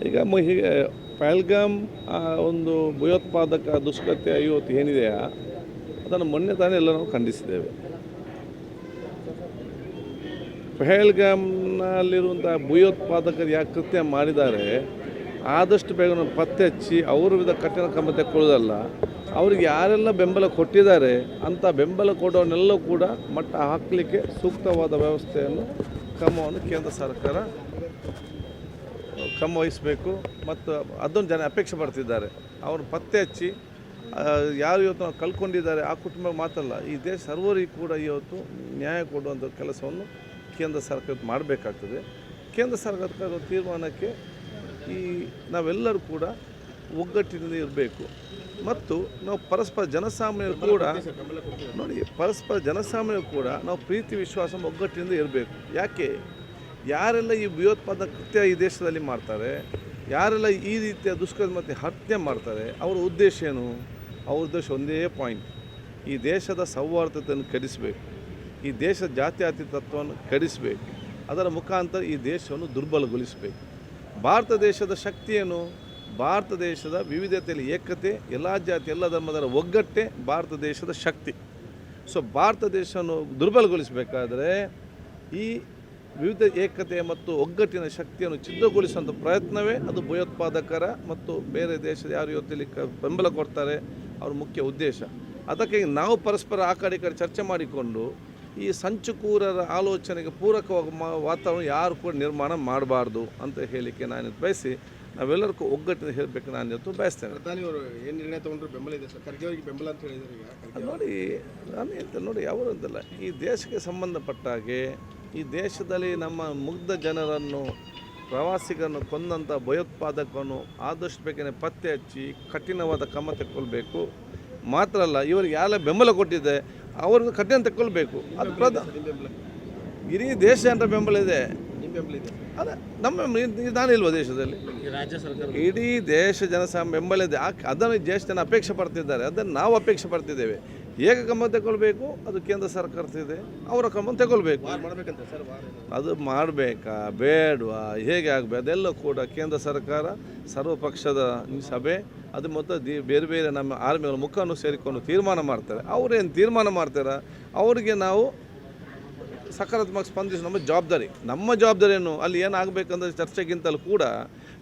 ಈಗ ಹೀಗೆ ಪಹಲ್ಗಾಮ್ ಒಂದು ಭಯೋತ್ಪಾದಕ ದುಷ್ಕೃತ್ಯ ಇವತ್ತು ಏನಿದೆಯಾ, ಅದನ್ನು ಮೊನ್ನೆ ತಾನೇ ಎಲ್ಲ ನಾವು ಖಂಡಿಸಿದ್ದೇವೆ. ಪಹಲ್ಗಾಮ್ನಲ್ಲಿರುವಂಥ ಭಯೋತ್ಪಾದಕರು ಯಾಕೆ ಕೃತ್ಯ ಮಾಡಿದ್ದಾರೆ, ಆದಷ್ಟು ಬೇಗ ನಾವು ಪತ್ತೆ ಹಚ್ಚಿ ಅವ್ರ ವಿಧ ಕಠಿಣ ಕ್ರಮ ತೆಕ್ಕೊಳ್ಳೋದಲ್ಲ, ಅವ್ರಿಗೆ ಯಾರೆಲ್ಲ ಬೆಂಬಲ ಕೊಟ್ಟಿದ್ದಾರೆ ಅಂಥ ಬೆಂಬಲ ಕೊಡೋನೆಲ್ಲೂ ಕೂಡ ಮಟ್ಟ ಹಾಕಲಿಕ್ಕೆ ಸೂಕ್ತವಾದ ವ್ಯವಸ್ಥೆಯನ್ನು, ಕ್ರಮವನ್ನು ಕೇಂದ್ರ ಸರ್ಕಾರ ಕ್ರಮ ವಹಿಸಬೇಕು ಮತ್ತು ಅದೊಂದು ಜನ ಅಪೇಕ್ಷೆ ಪಡ್ತಿದ್ದಾರೆ. ಅವ್ರನ್ನ ಪತ್ತೆ ಹಚ್ಚಿ ಯಾರು ಇವತ್ತು ನಾವು ಆ ಕುಟುಂಬ ಮಾತಲ್ಲ ಈ ದೇಶ ಸರ್ವರಿಗೆ ಕೂಡ ಇವತ್ತು ನ್ಯಾಯ ಕೊಡುವಂಥ ಕೆಲಸವನ್ನು ಕೇಂದ್ರ ಸರ್ಕಾರ ಮಾಡಬೇಕಾಗ್ತದೆ. ಕೇಂದ್ರ ಸರ್ಕಾರದ ತೀರ್ಮಾನಕ್ಕೆ ಈ ನಾವೆಲ್ಲರೂ ಕೂಡ ಒಗ್ಗಟ್ಟಿನಿಂದ ಇರಬೇಕು. ಮತ್ತು ನಾವು ಪರಸ್ಪರ ಜನಸಾಮಾನ್ಯರು ಕೂಡ ನೋಡಿ, ಪರಸ್ಪರ ಜನಸಾಮಾನ್ಯರು ಕೂಡ ನಾವು ಪ್ರೀತಿ, ವಿಶ್ವಾಸ, ಒಗ್ಗಟ್ಟಿನಿಂದ ಇರಬೇಕು. ಯಾಕೆ? ಯಾರೆಲ್ಲ ಈ ಭಯೋತ್ಪಾದಕ ಕೃತ್ಯ ಈ ದೇಶದಲ್ಲಿ ಮಾಡ್ತಾರೆ, ಯಾರೆಲ್ಲ ಈ ರೀತಿಯ ದುಷ್ಕರ್ಮ ಮತ್ತು ಹತ್ಯೆ ಮಾಡ್ತಾರೆ, ಅವರ ಉದ್ದೇಶ ಏನು? ಅವ್ರ ಉದ್ದೇಶ ಒಂದೇ ಪಾಯಿಂಟ್ ಈ ದೇಶದ ಸೌಹಾರ್ದತೆಯನ್ನು ಕೆಡಿಸಬೇಕು. ಈ ದೇಶದ ಜಾತ್ಯತೀತ ತತ್ವವನ್ನು ಕೆಡಿಸಬೇಕು. ಅದರ ಮುಖಾಂತರ ಈ ದೇಶವನ್ನು ದುರ್ಬಲಗೊಳಿಸಬೇಕು. ಭಾರತ ದೇಶದ ಶಕ್ತಿ ಏನು? ಭಾರತ ದೇಶದ ವಿವಿಧತೆಯಲ್ಲಿ ಏಕತೆ, ಎಲ್ಲ ಜಾತಿ, ಎಲ್ಲ ಧರ್ಮದರ ಒಗ್ಗಟ್ಟೆ ಭಾರತ ದೇಶದ ಶಕ್ತಿ. ಸೊ ಭಾರತ ದೇಶವನ್ನು ದುರ್ಬಲಗೊಳಿಸಬೇಕಾದ್ರೆ ಈ ವಿವಿಧ ಏಕತೆ ಮತ್ತು ಒಗ್ಗಟ್ಟಿನ ಶಕ್ತಿಯನ್ನು ಛಿದ್ರಗೊಳಿಸುವಂಥ ಪ್ರಯತ್ನವೇ ಅದು ಭಯೋತ್ಪಾದಕರ ಮತ್ತು ಬೇರೆ ದೇಶದ ಯಾರು ಇವತ್ತಿಲ್ಲಿ ಬೆಂಬಲ ಕೊಡ್ತಾರೆ ಅವ್ರ ಮುಖ್ಯ ಉದ್ದೇಶ. ಅದಕ್ಕೆ ನಾವು ಪರಸ್ಪರ ಆ ಕಡೆ ಈ ಕಡೆ ಚರ್ಚೆ ಮಾಡಿಕೊಂಡು ಈ ಸಂಚುಕೂರರ ಆಲೋಚನೆಗೆ ಪೂರಕವಾಗಿ ವಾತಾವರಣ ಯಾರು ಕೂಡ ನಿರ್ಮಾಣ ಮಾಡಬಾರ್ದು ಅಂತ ಹೇಳಿಕೆ ನಾನು ಬಯಸಿ ನಾವೆಲ್ಲರಿಗೂ ಒಗ್ಗಟ್ಟಿನ ಹೇಳಬೇಕು ನಾನು ಇವತ್ತು ಬಯಸ್ತೇನೆ. ಅವರು ಏನು ನಿರ್ಣಯ ತಗೊಂಡ್ರು ಬೆಂಬಲ ಇದೆ ಸರ್? ಖರ್ಗೆ ಅವರಿಗೆ ಬೆಂಬಲ ಅಂತ ಹೇಳಿದ್ದಾರೆ ಈಗ. ನೋಡಿ ನಾನು ಹೇಳ್ತೇನೆ ನೋಡಿ ಅವರು ಅಂತಲ್ಲ ಈ ದೇಶಕ್ಕೆ ಸಂಬಂಧಪಟ್ಟ ಹಾಗೆ ಈ ದೇಶದಲ್ಲಿ ನಮ್ಮ ಮುಗ್ಧ ಜನರನ್ನು ಪ್ರವಾಸಿಗರನ್ನು ಕೊಂದಂಥ ಭಯೋತ್ಪಾದಕನು ಆದಷ್ಟು ಬೇಗನೆ ಪತ್ತೆ ಹಚ್ಚಿ ಕಠಿಣವಾದ ಕ್ರಮ ತೆಕ್ಕೊಳ್ಬೇಕು. ಮಾತ್ರ ಅಲ್ಲ ಇವರಿಗೆ ಯಾರ ಬೆಂಬಲ ಕೊಟ್ಟಿದೆ ಅವ್ರಿಗೆ ಕಠಿಣ ತೆಕ್ಕೊಳ್ಬೇಕು. ಅದು ಪ್ರಧಾನ ಇಡೀ ದೇಶ ಅಂತ ಬೆಂಬಲ ಇದೆ. ಅದೇ ನಮ್ಮ ನಾನು ನಾನಿಲ್ವ ದೇಶದಲ್ಲಿ? ರಾಜ್ಯ ಸರ್ಕಾರ ಇಡೀ ದೇಶ ಜನ ಬೆಂಬಲ ಇದೆ. ಅದನ್ನು ದೇಶ ಜನ ಅಪೇಕ್ಷೆ ಪಡ್ತಿದ್ದಾರೆ. ಅದನ್ನು ನಾವು ಅಪೇಕ್ಷೆ ಪಡ್ತಿದ್ದೇವೆ. ಹೇಗೆ ಕ್ರಮ ತಗೊಳ್ಬೇಕು? ಅದು ಕೇಂದ್ರ ಸರ್ಕಾರದಿದೆ ಅವರ ಕ್ರಮ ತಗೊಳ್ಬೇಕು. ಅದು ಮಾಡಬೇಕಾ? ಬೇಡವಾ? ಹೇಗೆ ಆಗಬೇಕು? ಅದೆಲ್ಲ ಕೂಡ ಕೇಂದ್ರ ಸರ್ಕಾರ ಸರ್ವಪಕ್ಷದ ಸಭೆ ಅದು ಮತ್ತು ದಿ ಬೇರೆ ಬೇರೆ ನಮ್ಮ ಆರ್ಮಿಗಳ ಮುಖವನ್ನು ಸೇರಿಕೊಂಡು ತೀರ್ಮಾನ ಮಾಡ್ತಾರೆ. ಅವರೇನು ತೀರ್ಮಾನ ಮಾಡ್ತಾರೆ? ಅವರಿಗೆ ನಾವು ಸಕಾರಾತ್ಮಕ ಸ್ಪಂದಿಸಿ ನಮ್ಮ ಜವಾಬ್ದಾರಿ. ನಮ್ಮ ಜವಾಬ್ದಾರಿಯನ್ನು ಏನು ಅಲ್ಲಿ ಏನಾಗಬೇಕಂದ್ರೆ ಚರ್ಚೆಗಿಂತಲೂ ಕೂಡ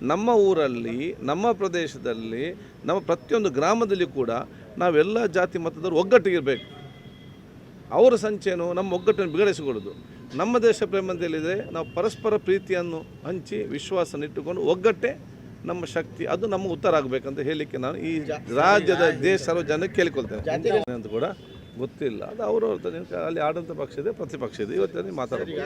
ನಮ್ಮ ಊರಲ್ಲಿ ನಮ್ಮ ಪ್ರದೇಶದಲ್ಲಿ ನಮ್ಮ ಪ್ರತಿಯೊಂದು ಗ್ರಾಮದಲ್ಲಿ ಕೂಡ ನಾವೆಲ್ಲ ಜಾತಿ ಮತದವರು ಒಗ್ಗಟ್ಟಿಗಿರಬೇಕು. ಅವರ ಸಂಚೇನು ನಮ್ಮ ಒಗ್ಗಟ್ಟನ್ನು ಬಿಗಡಿಸಿಕೊಡೋದು ನಮ್ಮ ದೇಶ ಪ್ರೇಮದಲ್ಲಿದೆ ನಾವು ಪರಸ್ಪರ ಪ್ರೀತಿಯನ್ನು ಹಂಚಿ ವಿಶ್ವಾಸ ಇಟ್ಟುಕೊಂಡು ಒಗ್ಗಟ್ಟೆ ನಮ್ಮ ಶಕ್ತಿ ಅದು ನಮ್ಮ ಉತ್ತರ ಆಗಬೇಕಂತ ಹೇಳಲಿಕ್ಕೆ ನಾನು ಈ ರಾಜ್ಯದ ದೇಶ ಸರ್ವ ಜನಕ್ಕೆ ಕೇಳಿಕೊಳ್ತೇನೆ. ಅಂತ ಕೂಡ ಗೊತ್ತಿಲ್ಲ. ಅದು ಅವರವ್ರ ಅಲ್ಲಿ ಆಡಳಿತ ಪಕ್ಷ ಇದೆ ಪ್ರತಿಪಕ್ಷ ಇದೆ. ಇವತ್ತು ಮಾತಾಡೋದು.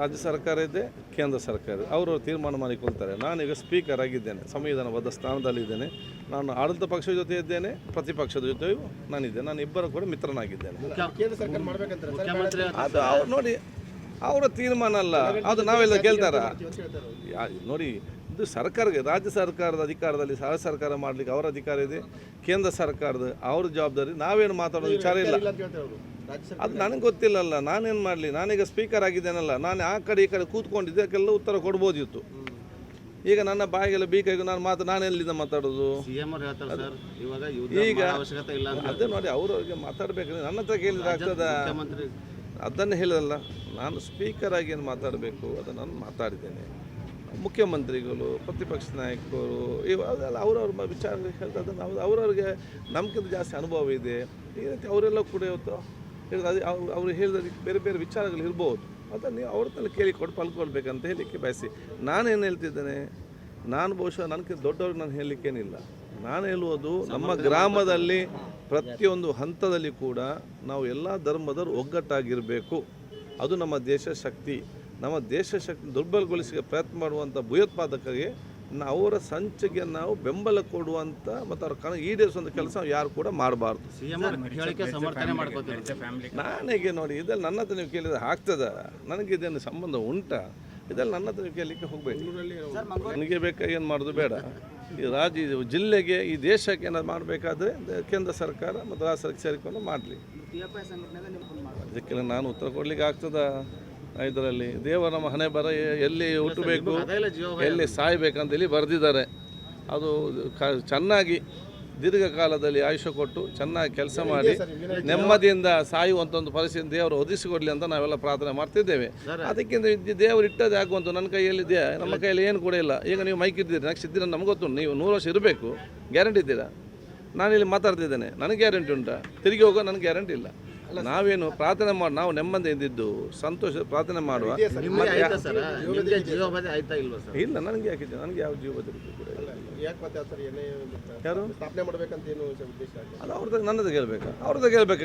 ರಾಜ್ಯ ಸರ್ಕಾರ ಇದೆ ಕೇಂದ್ರ ಸರ್ಕಾರ ಇದೆ. ಅವರು ತೀರ್ಮಾನ ಮಾಡಿಕೊಳ್ತಾರೆ. ನಾನೀಗ ಸ್ಪೀಕರ್ ಆಗಿದ್ದೇನೆ ಸಂವಿಧಾನಬದ್ಧ ಸ್ಥಾನದಲ್ಲಿದ್ದೇನೆ. ನಾನು ಆಡಳಿತ ಪಕ್ಷದ ಜೊತೆ ಇದ್ದೇನೆ ಪ್ರತಿಪಕ್ಷದ ಜೊತೆಯೂ ನಾನಿದ್ದೇನೆ. ನಾನು ಇಬ್ಬರು ಕೂಡ ಮಿತ್ರನಾಗಿದ್ದೇನೆ. ಕೇಂದ್ರ ಸರ್ಕಾರ ಮಾಡ್ಬೇಕಂತಾರೆ ಮುಖ್ಯಮಂತ್ರಿ ಅದು ಅವ್ರು ನೋಡಿ ಅವರ ತೀರ್ಮಾನ ಅಲ್ಲ. ಅದು ನಾವೆಲ್ಲ ಕೇಳ್ತಾರ? ನೋಡಿ ಇದು ಸರ್ಕಾರಕ್ಕೆ ರಾಜ್ಯ ಸರ್ಕಾರದ ಅಧಿಕಾರದಲ್ಲಿ ಸಹ ಸರ್ಕಾರ ಮಾಡಲಿಕ್ಕೆ ಅವರ ಅಧಿಕಾರ ಇದೆ ಕೇಂದ್ರ ಸರ್ಕಾರದ ಅವ್ರ ಜವಾಬ್ದಾರಿ. ನಾವೇನು ಮಾತಾಡೋದು ವಿಚಾರ ಇಲ್ಲ. ಇಲ್ಲ ಅಂತ ಹೇಳ್ತಾರೆ ಅವರು ರಾಜ್ಯ ಸರ್ಕಾರ ಅದು ನನಗೆ ಗೊತ್ತಿಲ್ಲಲ್ಲ ನಾನೇನು ಮಾಡಲಿ? ನಾನೀಗ ಸ್ಪೀಕರ್ ಆಗಿದ್ದೇನಲ್ಲ ನಾನು ಆ ಕಡೆ ಈ ಕಡೆ ಕೂತ್ಕೊಂಡಿದ್ದೆ ಅದಕ್ಕೆಲ್ಲ ಉತ್ತರ ಕೊಡ್ಬೋದಿತ್ತು. ಈಗ ನನ್ನ ಬಾಯಿಗೆಲ್ಲ ಬೀಕಾಗಿ ನಾನು ಮಾತು ನಾನು ಎಲ್ಲಿಂದ ಮಾತಾಡೋದು? ಸಿಎಂ ಅವ್ರು ಹೇಳ್ತಾರೆ ಸರ್ ಇವಾಗ ಯುದ್ಧ ಈಗ ಮಾಡೋ ಅವಶ್ಯಕತೆ ಇಲ್ಲ ಅಂತ ಅದೇ ನೋಡಿ ಅವ್ರವ್ರಿಗೆ ಮಾತಾಡಬೇಕಂದ್ರೆ ನನ್ನ ಹತ್ರ ಕೇಳಿದ್ರೆ ಆಗ್ತದ? ಮುಖ್ಯಮಂತ್ರಿ ಅದನ್ನು ಹೇಳಿದಲ್ಲ ನಾನು ಸ್ಪೀಕರ್ ಆಗಿ ಏನು ಮಾತಾಡಬೇಕು ಅದನ್ನು ನಾನು ಮಾತಾಡಿದ್ದೇನೆ. ಮುಖ್ಯಮಂತ್ರಿಗಳು ಪ್ರತಿಪಕ್ಷ ನಾಯಕರು ಇವು ಅದೆಲ್ಲ ಅವ್ರವ್ರ ವಿಚಾರ ಹೇಳ್ತಾ ನಾವು ಅವ್ರು ಅವ್ರವ್ರಿಗೆ ನಮ್ಗಿಂತ ಜಾಸ್ತಿ ಅನುಭವ ಇದೆ. ಈ ರೀತಿ ಅವರೆಲ್ಲ ಕೂಡ ಇವತ್ತು ಹೇಳಿದ್ರೆ ಅದೇ ಅವ್ರು ಅವ್ರು ಹೇಳಿದ ಬೇರೆ ಬೇರೆ ವಿಚಾರಗಳು ಇರ್ಬೋದು. ಅದನ್ನು ನೀವು ಅವ್ರ ತಲೆ ಕೇಳಿ ಕೊಟ್ಟು ಪಲ್ಕೊಳ್ಬೇಕಂತ ಹೇಳಲಿಕ್ಕೆ ಬಯಸಿ. ನಾನೇನು ಹೇಳ್ತಿದ್ದೇನೆ? ನಾನು ಬಹುಶಃ ನನಗೆ ದೊಡ್ಡವ್ರಿಗೆ ನಾನು ಹೇಳಲಿಕ್ಕೇನಿಲ್ಲ. ನಾನು ಹೇಳುವುದು ನಮ್ಮ ಗ್ರಾಮದಲ್ಲಿ ಪ್ರತಿಯೊಂದು ಹಂತದಲ್ಲಿ ಕೂಡ ನಾವು ಎಲ್ಲ ಧರ್ಮದವರು ಒಗ್ಗಟ್ಟಾಗಿರಬೇಕು. ಅದು ನಮ್ಮ ದೇಶ ಶಕ್ತಿ. ನಮ್ಮ ದೇಶ ಶಕ್ತಿ ದುರ್ಬಲಗೊಳಿಸಿ ಪ್ರಯತ್ನ ಮಾಡುವಂಥ ಭಯೋತ್ಪಾದಕರಿಗೆ ನ- ಅವರ ಸಂಚಿಗೆ ನಾವು ಬೆಂಬಲ ಕೊಡುವಂಥ ಮತ್ತು ಅವ್ರ ಕಣ ಈಡೇರಿಸುವಂಥ ಕೆಲಸ ಯಾರು ಕೂಡ ಮಾಡಬಾರ್ದು. ಸಿಎಂ ಅವ್ರ ಹೇಳಿಕೆ ಸಮರ್ಥನೆ ಮಾಡ್ಕೋತೀವಿ. ನಾನೇಗೆ ನೋಡಿ ಇದೆಲ್ಲ ನನ್ನ ಹತ್ರ ನೀವು ಕೇಳಿದ್ರೆ ಆಗ್ತದ? ನನಗೆ ಇದೇನು ಸಂಬಂಧ ಉಂಟಾ? ಇದೆಲ್ಲ ನನ್ನ ಹತ್ರ ನೀವು ಕೇಳಲಿಕ್ಕೆ ಹೋಗಬೇಕು ನನಗೆ ಬೇಕಾಗಿ ಏನು ಮಾಡೋದು ಬೇಡ. ಈ ರಾಜ್ಯ ಜಿಲ್ಲೆಗೆ ಈ ದೇಶಕ್ಕೆ ಏನಾದ್ರು ಮಾಡಬೇಕಾದ್ರೆ ಕೇಂದ್ರ ಸರ್ಕಾರ ಮತ್ತು ರಾಜ್ಯ ಸರ್ಕಾರ ಸೇರಿಕೊಂಡು ಮಾಡಲಿ. ಅದಕ್ಕೆಲ್ಲ ನಾನು ಉತ್ತರ ಕೊಡಲಿಕ್ಕೆ ಆಗ್ತದ? ಇದರಲ್ಲಿ ದೇವರ ನಮ್ಮ ಹಣೆ ಬರ ಎಲ್ಲಿ ಹುಟ್ಟಬೇಕು ಎಲ್ಲಿ ಸಾಯ್ಬೇಕಂತ ಸಾಯ್ಬೇಕಂತೇಳಿ ಬರೆದಿದ್ದಾರೆ. ಅದು ಕ ಚೆನ್ನಾಗಿ ದೀರ್ಘಕಾಲದಲ್ಲಿ ಆಯುಷ ಕೊಟ್ಟು ಚೆನ್ನಾಗಿ ಕೆಲಸ ಮಾಡಿ ನೆಮ್ಮದಿಯಿಂದ ಸಾಯುವಂಥ ಒಂದು ಪರಿಸ್ಥಿತಿ ದೇವರು ಒದಿಸಿಕೊಡಲಿ ಅಂತ ನಾವೆಲ್ಲ ಪ್ರಾರ್ಥನೆ ಮಾಡ್ತಿದ್ದೇವೆ. ಅದಕ್ಕಿಂತ ದೇವರು ಇಟ್ಟದೇ ಆಗುವಂಥ ನನ್ನ ಕೈಯಲ್ಲಿದೆ ನಮ್ಮ ಕೈಯಲ್ಲಿ ಏನು ಕೂಡ ಇಲ್ಲ. ಈಗ ನೀವು ಮೈಕ್ ಇದ್ದೀರಿ ನೆಕ್ಸ್ಟ್ ಇದ್ದೀರ ನಮ್ಗೆ ಗೊತ್ತು. ನೀವು ನೂರು ವರ್ಷ ಇರಬೇಕು. ಗ್ಯಾರಂಟಿ ಇದ್ದೀರಾ? ನಾನಿಲ್ಲಿ ಮಾತಾಡ್ತಿದ್ದೇನೆ. ನನಗೆ ಗ್ಯಾರಂಟಿ ಉಂಟಾ? ತಿರುಗಿ ಹೋಗೋ ನನಗೆ ಗ್ಯಾರಂಟಿ ಇಲ್ಲ. ನಾವೇನು ಪ್ರಾರ್ಥನೆ ಮಾಡಿ ನಾವು ನೆಮ್ಮದಿಯಿಂದ ಇದ್ದು ಸಂತೋಷ ಪ್ರಾರ್ಥನೆ ಮಾಡುವ. ಇಲ್ಲ ನನಗೆ ಯಾಕಿದೆ ನನಗೆ ಯಾವ ಜೀವ ಯಾಕೆ ಯಾರು? ಸ್ಥಾಪನೆ ಮಾಡ್ಬೇಕಂತ ಏನು ಉದ್ದೇಶ ಅದು ಅವ್ರದ್ದು ನನ್ನದು ಕೇಳಬೇಕಾ? ಅವ್ರದ್ದು ಕೇಳಬೇಕಾ?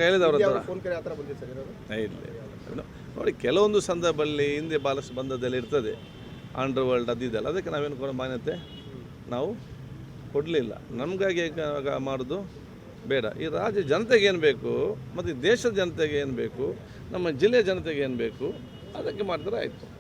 ಸರ್ ಇರೋದು? ಇಲ್ಲ ನೋಡಿ ಕೆಲವೊಂದು ಸಂದರ್ಭದಲ್ಲಿ ಹಿಂದೆ ಬಾಲಸ್ ಬಂದದ್ದೆಲ್ಲ ಇರ್ತದೆ. ಅಂಡರ್ ವರ್ಲ್ಡ್ ಅದಿದೆಲ್ಲ ಅದಕ್ಕೆ ನಾವೇನು ಕೊಡೋ ಮಾನ್ಯತೆ? ನಾವು ಕೊಡಲಿಲ್ಲ. ನಮಗಾಗಿ ಮಾಡೋದು ಬೇಡ. ಈ ರಾಜ್ಯ ಜನತೆಗೆ ಏನು ಬೇಕು? ಮತ್ತು ದೇಶದ ಜನತೆಗೆ ಏನು ಬೇಕು? ನಮ್ಮ ಜಿಲ್ಲೆಯ ಜನತೆಗೆ ಏನು ಬೇಕು? ಅದಕ್ಕೆ ಮಾಡಿದ್ರೆ ಆಯಿತು.